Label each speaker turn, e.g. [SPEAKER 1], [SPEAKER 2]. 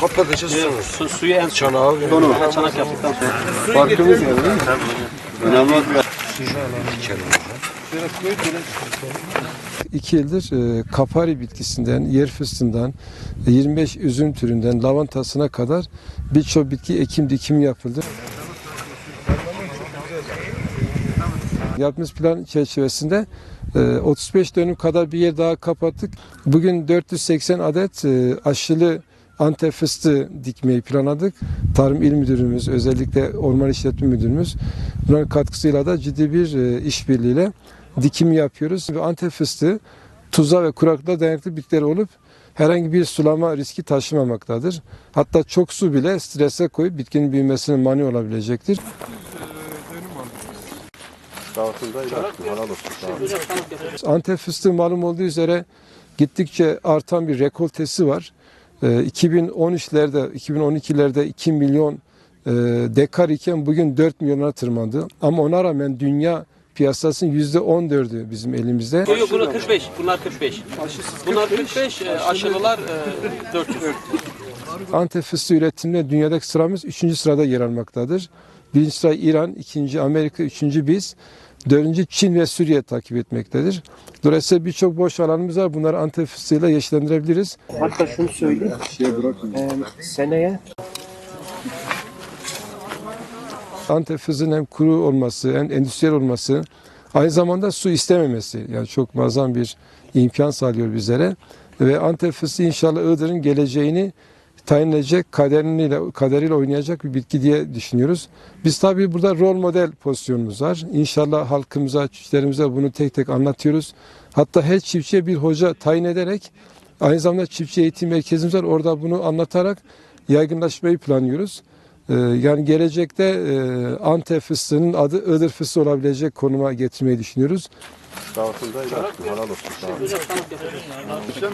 [SPEAKER 1] Kapatacağız sonra.
[SPEAKER 2] Su, suyu en
[SPEAKER 1] Çanağı
[SPEAKER 2] sonu. Çanak yaptıktan sonra.
[SPEAKER 3] Farkımız var değil mi? Önemli olan
[SPEAKER 4] İki yıldır e, kapari bitkisinden, yer fıstığından, e, 25 üzüm türünden lavantasına kadar birçok bitki ekim dikimi yapıldı. Yaptığımız plan çerçevesinde e, 35 dönüm kadar bir yer daha kapattık. Bugün 480 adet e, aşılı Antep fıstığı dikmeyi planladık. Tarım İl Müdürümüz, özellikle Orman İşletme Müdürümüz bunların katkısıyla da ciddi bir e, işbirliğiyle dikim yapıyoruz. Antep fıstığı tuza ve kuraklığa dayanıklı bitkiler olup herhangi bir sulama riski taşımamaktadır. Hatta çok su bile strese koyup bitkinin büyümesine mani olabilecektir.
[SPEAKER 3] Dağıtımda ilaçlı. Helal olsun. Sağ olun.
[SPEAKER 4] Antep fıstığı malum olduğu üzere gittikçe artan bir rekoltesi var. Ee, 2013'lerde, 2012'lerde 2 milyon e, dekar iken bugün 4 milyona tırmandı. Ama ona rağmen dünya piyasasının %14'ü bizim elimizde.
[SPEAKER 2] Yok yok bunlar 45. Bunlar 45. Bunlar 45. e, Aşılılar e, 400.
[SPEAKER 4] Antep fıstığı üretiminde dünyadaki sıramız 3. sırada yer almaktadır. Birinci sıra İran, ikinci Amerika, üçüncü biz. Dördüncü Çin ve Suriye takip etmektedir. Dolayısıyla birçok boş alanımız var. Bunları Antep fıstığıyla yeşillendirebiliriz.
[SPEAKER 5] Hatta şunu söyleyeyim. Ee, seneye
[SPEAKER 4] Antep fıstığının hem kuru olması hem endüstriyel olması aynı zamanda su istememesi yani çok muazzam bir imkan sağlıyor bizlere ve Antep fıstığı inşallah Iğdır'ın geleceğini tayin edecek kaderiyle, kaderiyle oynayacak bir bitki diye düşünüyoruz. Biz tabii burada rol model pozisyonumuz var. İnşallah halkımıza, çiftçilerimize bunu tek tek anlatıyoruz. Hatta her çiftçiye bir hoca tayin ederek aynı zamanda çiftçi eğitim merkezimiz var. Orada bunu anlatarak yaygınlaşmayı planlıyoruz. Ee, Yani gelecekte e, Antep fıstığının adı Iğdır fıstığı olabilecek konuma getirmeyi düşünüyoruz.
[SPEAKER 3] Dağıtımda ilaçlı. Helal olsun.